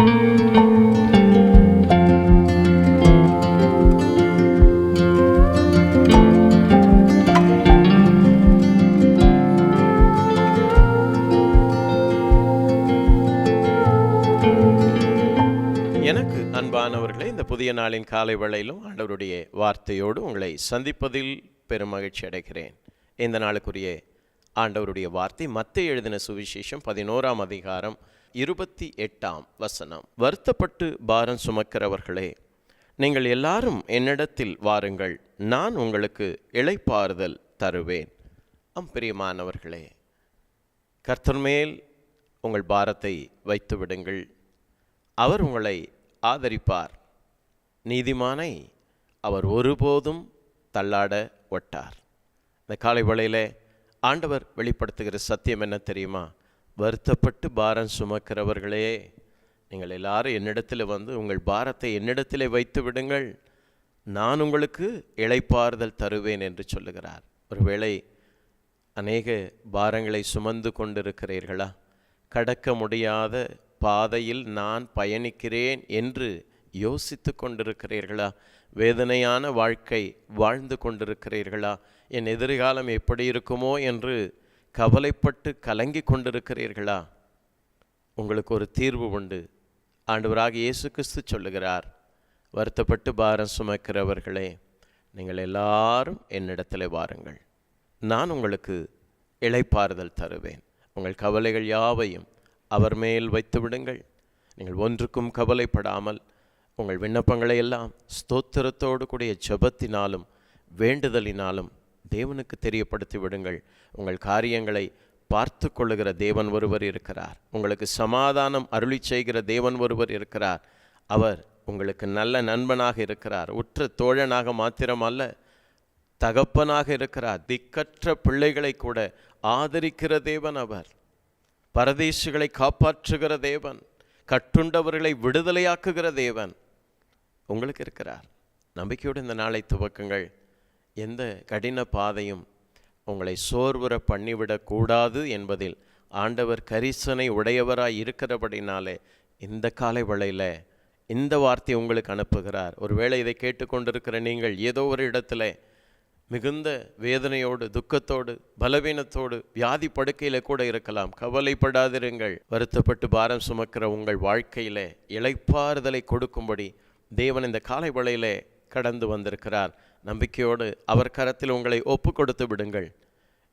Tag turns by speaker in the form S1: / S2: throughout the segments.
S1: எனக்கு அன்பானவர்களே இந்த புதிய நாளின் காலை வேளையிலும் ஆண்டவருடைய வார்த்தையோடு உங்களை சந்திப்பதில் பெரும் மகிழ்ச்சி அடைகிறேன். இந்த நாளுக்குரிய ஆண்டவருடைய வார்த்தை மத்திய எழுதின சுவிசேஷம் பதினோராம் அதிகாரம் இருபத்தி எட்டாம் வசனம். வருத்தப்பட்டு பாரம் சுமக்கிறவர்களே நீங்கள் எல்லாரும் என்னிடத்தில் வாருங்கள் நான் உங்களுக்கு இழைப்பாறுதல் தருவேன். அம் பிரியமானவர்களே கர்த்தர் மேல் உங்கள் பாரத்தை வைத்து விடுங்கள். அவர் உங்களை ஆதரிப்பார். நீதிமானை அவர் ஒருபோதும் தள்ளாட ஒட்டார். இந்த காலை வேளையில் ஆண்டவர் வெளிப்படுத்துகிற சத்தியம் என்ன தெரியுமா? வருத்தப்பட்டு பாரம் சுமக்கிறவர்களே நீங்கள் எல்லாரும் என்னிடத்தில் வந்து உங்கள் பாரத்தை என்னிடத்திலே வைத்து விடுங்கள். நான் உங்களுக்கு இளைப்பாறுதல் தருவேன் என்று சொல்லுகிறார். ஒருவேளை அநேக பாரங்களை சுமந்து கொண்டிருக்கிறீர்களா? கடக்க முடியாத பாதையில் நான் பயணிக்கிறேன் என்று யோசித்து கொண்டிருக்கிறீர்களா? வேதனையான வாழ்க்கை வாழ்ந்து கொண்டிருக்கிறீர்களா? என் எதிர்காலம் எப்படி இருக்குமோ என்று கவலைப்பட்டு கலங்கி கொண்டிருக்கிறீர்களா? உங்களுக்கு ஒரு தீர்வு உண்டு. ஆண்டவராக இயேசு கிறிஸ்து சொல்லுகிறார். வருத்தப்பட்டு பாரம் சுமக்கிறவர்களே நீங்கள் எல்லாரும் என்னிடத்தில் வாருங்கள். நான் உங்களுக்கு இழைப்பாறுதல் தருவேன். உங்கள் கவலைகள் யாவையும் அவர் மேல் வைத்து விடுங்கள். நீங்கள் ஒன்றுக்கும் கவலைப்படாமல் உங்கள் விண்ணப்பங்களை எல்லாம் ஸ்தோத்திரத்தோடு கூடிய ஜபத்தினாலும் வேண்டுதலினாலும் தேவனுக்கு தெரியப்படுத்தி விடுங்கள். உங்கள் காரியங்களை பார்த்து கொள்ளுகிற தேவன் ஒருவர் இருக்கிறார். உங்களுக்கு சமாதானம் அருளி செய்கிற தேவன் ஒருவர் இருக்கிறார். அவர் உங்களுக்கு நல்ல நண்பனாக இருக்கிறார். உற்ற தோழனாக மாத்திரம் அல்ல தகப்பனாக இருக்கிறார். திக்கற்ற பிள்ளைகளை கூட ஆதரிக்கிற தேவன் அவர். பரதேசிகளை காப்பாற்றுகிற தேவன். கட்டுண்டவர்களை விடுதலையாக்குகிற தேவன். உங்களுக்கு இருக்கிறார். நம்பிக்கையோடு இந்த நாளை துவக்குங்கள். எந்த கடின பாதையும் உங்களை சோர்வுற பண்ணிவிடக்கூடாது என்பதில் ஆண்டவர் கரிசனை உடையவராய் இருக்கிறபடினாலே இந்த காலை வேளையில் இந்த வார்த்தை உங்களுக்கு அனுப்புகிறார். ஒருவேளை இதை கேட்டுக்கொண்டிருக்கிற நீங்கள் ஏதோ ஒரு இடத்துல மிகுந்த வேதனையோடு துக்கத்தோடு பலவீனத்தோடு வியாதி படுக்கையில் கூட இருக்கலாம். கவலைப்படாதிருங்கள். வருத்தப்பட்டு பாரம் சுமக்கிற உங்கள் வாழ்க்கையில் இளைப்பாறுதலை கொடுக்கும்படி தேவன் இந்த காலை வளையிலே கடந்து வந்திருக்கிறார். நம்பிக்கையோடு அவர் கரத்தில் உங்களை ஒப்பு கொடுத்து விடுங்கள்.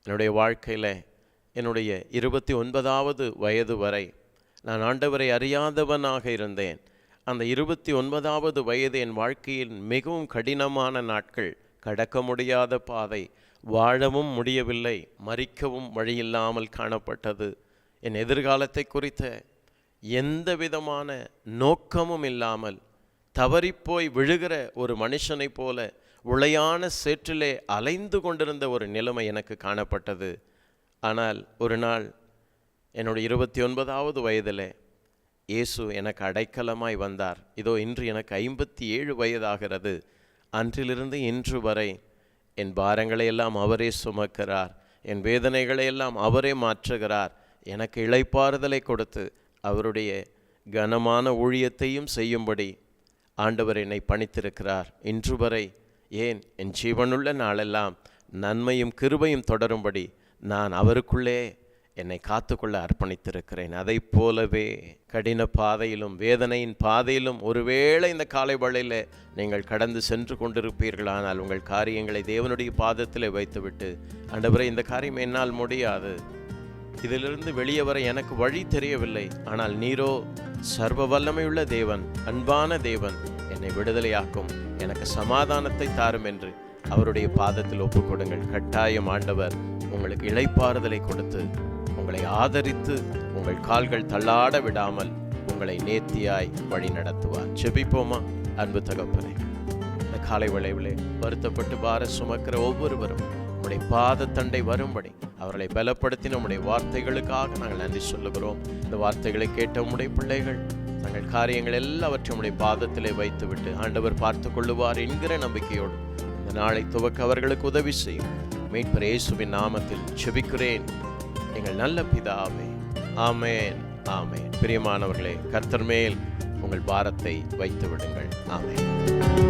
S1: என்னுடைய வாழ்க்கையில் என்னுடைய இருபத்தி ஒன்பதாவது வயது வரை நான் ஆண்டவரை அறியாதவனாக இருந்தேன். அந்த இருபத்தி ஒன்பதாவது வயது என் வாழ்க்கையில் மிகவும் கடினமான நாட்கள். கடக்க முடியாத பாதை. வாழவும் முடியவில்லை. மறிக்கவும் வழியில்லாமல் காணப்பட்டது. என் எதிர்காலத்தை குறித்த எந்த விதமான நோக்கமும் இல்லாமல் தவறிப்போய் விழுகிற ஒரு மனுஷனைப் போல உளையான சேற்றிலே அலைந்து கொண்டிருந்த ஒரு நிலைமை எனக்கு காணப்பட்டது. ஆனால் ஒரு நாள் என்னோட இருபத்தி ஒன்பதாவது வயதில் இயேசு எனக்கு அடைக்கலமாய் வந்தார். இதோ இன்று எனக்கு ஐம்பத்தி ஏழு வயதாகிறது. அன்றிலிருந்து இன்று வரை என் பாரங்களை எல்லாம் அவரே சுமக்கிறார். என் வேதனைகளை எல்லாம் அவரே மாற்றுகிறார். எனக்கு இளைப்பாறுதலை கொடுத்து அவருடைய கனமான ஊழியத்தையும் செய்யும்படி ஆண்டவர் என்னை பணித்திருக்கிறார். இன்று வரை ஏன்? என் ஜீவனுள்ள நாளெல்லாம் நன்மையும் கிருபையும் தொடரும்படி நான் அவருக்குள்ளே என்னை காத்துக்கொள்ள அர்ப்பணித்திருக்கிறேன். அதை போலவே கடின பாதையிலும் வேதனையின் பாதையிலும் ஒருவேளை இந்த காலை வழியில் நீங்கள் கடந்து சென்று கொண்டிருப்பீர்களானால் உங்கள் காரியங்களை தேவனுடைய பாதத்தில் வைத்துவிட்டு ஆண்டவரே இந்த காரியம் என்னால் முடியாது. இதிலிருந்து வெளியே வர எனக்கு வழி தெரியவில்லை. ஆனால் நீரோ சர்வ வல்லமையுள்ள தேவன் அன்பான தேவன் என்னை விடுதலையாக்கும். எனக்கு சமாதானத்தை தாரும் என்று அவருடைய பாதத்தில் ஒப்புக்கொடுங்கள். கட்டாயம் ஆண்டவர் உங்களுக்கு இளைப்பாறுதலை கொடுத்து உங்களை ஆதரித்து உங்கள் கால்கள் தள்ளாட விடாமல் உங்களை நேர்த்தியாய் வழி நடத்துவார். செபிப்போமா அன்பு தகப்பனே இந்த காலை விளைவிலே வருத்தப்பட்டு பார சுமக்கிற ஒவ்வொருவரும் உங்களுடைய பாதத்தண்டை வரும்படி அவர்களை பலப்படுத்தின உடைய வார்த்தைகளுக்காக நாங்கள் நன்றி சொல்லுகிறோம். இந்த வார்த்தைகளை கேட்ட உம்முடைய பிள்ளைகள் தங்கள் காரியங்கள் எல்லாவற்றையும் உடைய பாதத்திலே வைத்துவிட்டு ஆண்டவர் பார்த்து கொள்ளுவார் என்கிற நம்பிக்கையோடு இந்த நாளை துவக்க அவர்களுக்கு உதவி செய்யும் மீட்பர் இயேசுவின் நாமத்தில் செபிக்கிறேன். எங்கள் நல்ல பிதாவே ஆமேன் ஆமேன். பிரியமானவர்களே கர்த்தர் மேல் உங்கள் பாரத்தை வைத்து விடுங்கள் ஆமேன்.